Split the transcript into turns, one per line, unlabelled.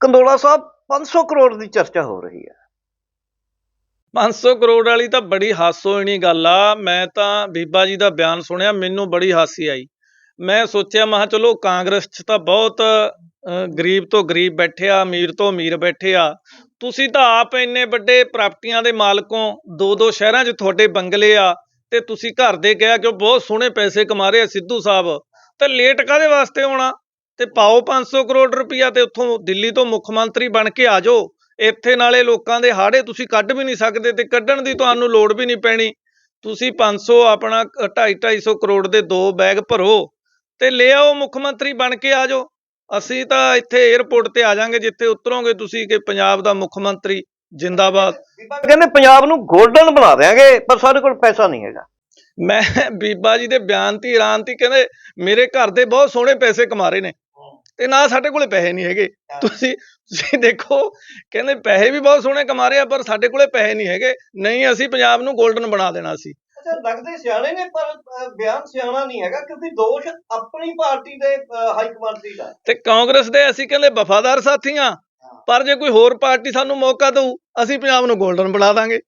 ਕੰਦੋਲਾ ਸਾਹਿਬ 500 ਕਰੋੜ ਦੀ ਚਰਚਾ ਹੋ ਰਹੀ ਹੈ।
500 ਕਰੋੜ ਵਾਲੀ ਤਾਂ ਬੜੀ ਹਾਸੋਹੀਣੀ ਗੱਲ ਆ। ਮੈਂ ਤਾਂ ਬੀਬਾ ਜੀ ਦਾ ਬਿਆਨ ਸੁਣਿਆ, ਮੈਨੂੰ ਬੜੀ ਹਾਸੀ ਆਈ। ਮੈਂ ਸੋਚਿਆ, ਮੈਂ ਕਿਹਾ ਚਲੋ ਕਾਂਗਰਸ 'ਚ ਤਾਂ ਬਹੁਤ ਗਰੀਬ ਤੋਂ ਗਰੀਬ ਬੈਠੇ ਆ, ਅਮੀਰ ਤੋਂ ਅਮੀਰ ਬੈਠੇ ਆ। ਤੁਸੀਂ ਤਾਂ ਆਪ ਇੰਨੇ ਵੱਡੇ ਪ੍ਰਾਪਰਟੀਆਂ ਦੇ ਮਾਲਕੋਂ ਦੋ ਦੋ ਸ਼ਹਿਰਾਂ 'ਚ ਤੁਹਾਡੇ ਬੰਗਲੇ ਆ ਤੇ ਤੁਸੀਂ ਘਰ ਦੇ ਕਿਹਾ ਕਿ ਉਹ ਬਹੁਤ ਸੋਹਣੇ ਪੈਸੇ ਕਮਾ ਰਹੇ ਆ ਸਿੱਧੂ ਸਾਹਿਬ। ਤੇ ਲੇਟ ਕਾਦੇ ਵਾਸਤੇ ਹੋਣਾ ਤੇ ਪਾਓ 500 ਕਰੋੜ ਰੁਪਈਆ ਤੇ ਉੱਥੋਂ ਦਿੱਲੀ ਤੋਂ ਮੁੱਖ ਮੰਤਰੀ ਬਣ ਕੇ ਆ ਜਾਓ। ਇੱਥੇ ਨਾਲੇ ਲੋਕਾਂ ਦੇ ਹਾੜੇ ਤੁਸੀਂ ਕੱਢ ਵੀ ਨਹੀਂ ਸਕਦੇ ਤੇ ਕੱਢਣ ਦੀ ਤੁਹਾਨੂੰ ਲੋੜ ਵੀ ਨਹੀਂ ਪੈਣੀ। ਤੁਸੀਂ 500 ਆਪਣਾ 2.5 250 ਕਰੋੜ ਦੇ ਦੋ ਬੈਗ ਭਰੋ ਤੇ ਲੈ ਆਓ ਮੁੱਖ ਮੰਤਰੀ ਬਣ ਕੇ ਆ ਜਾਓ। ਅਸੀਂ ਤਾਂ ਇੱਥੇ 에ਅਰਪੋਰਟ ਤੇ ਆ ਜਾਾਂਗੇ ਜਿੱਥੇ ਉਤਰੋਗੇ ਤੁਸੀਂ ਕਿ ਪੰਜਾਬ ਦਾ ਮੁੱਖ ਮੰਤਰੀ ਜਿੰਦਾਬਾਦ।
ਕਹਿੰਦੇ ਪੰਜਾਬ ਨੂੰ ਗੋਲਡਨ ਬਣਾ ਦਿਆਂਗੇ ਪਰ ਸਾਡੇ ਕੋਲ ਪੈਸਾ ਨਹੀਂ ਹੈਗਾ।
ਮੈਂ ਬੀਬਾ ਜੀ ਦੇ ਬਿਆਨ ਤੇ ਹੈਰਾਨ ਤੀ ਕਹਿੰਦੇ ਮੇਰੇ ਘਰ ਦੇ ਬਹੁਤ ਸੋਹਣੇ ਪੈਸੇ ਕਮਾ ਰਹੇ ਨੇ। ਤੇ ਨਾ ਸਾਡੇ ਕੋਲੇ ਪੈਸੇ ਨਹੀਂ ਹੈਗੇ। ਤੁਸੀਂ ਤੁਸੀਂ ਦੇਖੋ ਕਹਿੰਦੇ ਪੈਸੇ ਵੀ ਬਹੁਤ ਸੋਹਣੇ ਕਮਾ ਰਹੇ ਆ ਪਰ ਸਾਡੇ ਕੋਲੇ ਪੈਸੇ ਨਹੀਂ ਹੈਗੇ। ਨਹੀਂ ਅਸੀਂ ਪੰਜਾਬ ਨੂੰ 골ਡਨ ਬਣਾ ਦੇਣਾ ਸੀ।
ਅੱਛਾ ਲੱਗਦੇ ਸਿਆਣੇ ਨੇ ਪਰ ਬਿਆਨ ਸਿਆਣਾ ਨਹੀਂ ਹੈਗਾ ਕਿਉਂਕਿ ਦੋਸ਼ ਆਪਣੀ ਪਾਰਟੀ ਦੇ ਹਾਈ।
ਤੇ ਕਾਂਗਰਸ ਦੇ ਅਸੀਂ ਕਹਿੰਦੇ ਵਫਾਦਾਰ ਸਾਥੀ ਹਾਂ। ਪਰ ਜੇ ਕੋਈ ਹੋਰ ਪਾਰਟੀ ਸਾਨੂੰ ਮੌਕਾ ਦਊ ਅਸੀਂ ਪੰਜਾਬ ਨੂੰ 골ਡਨ ਬਣਾ ਦਾਂਗੇ।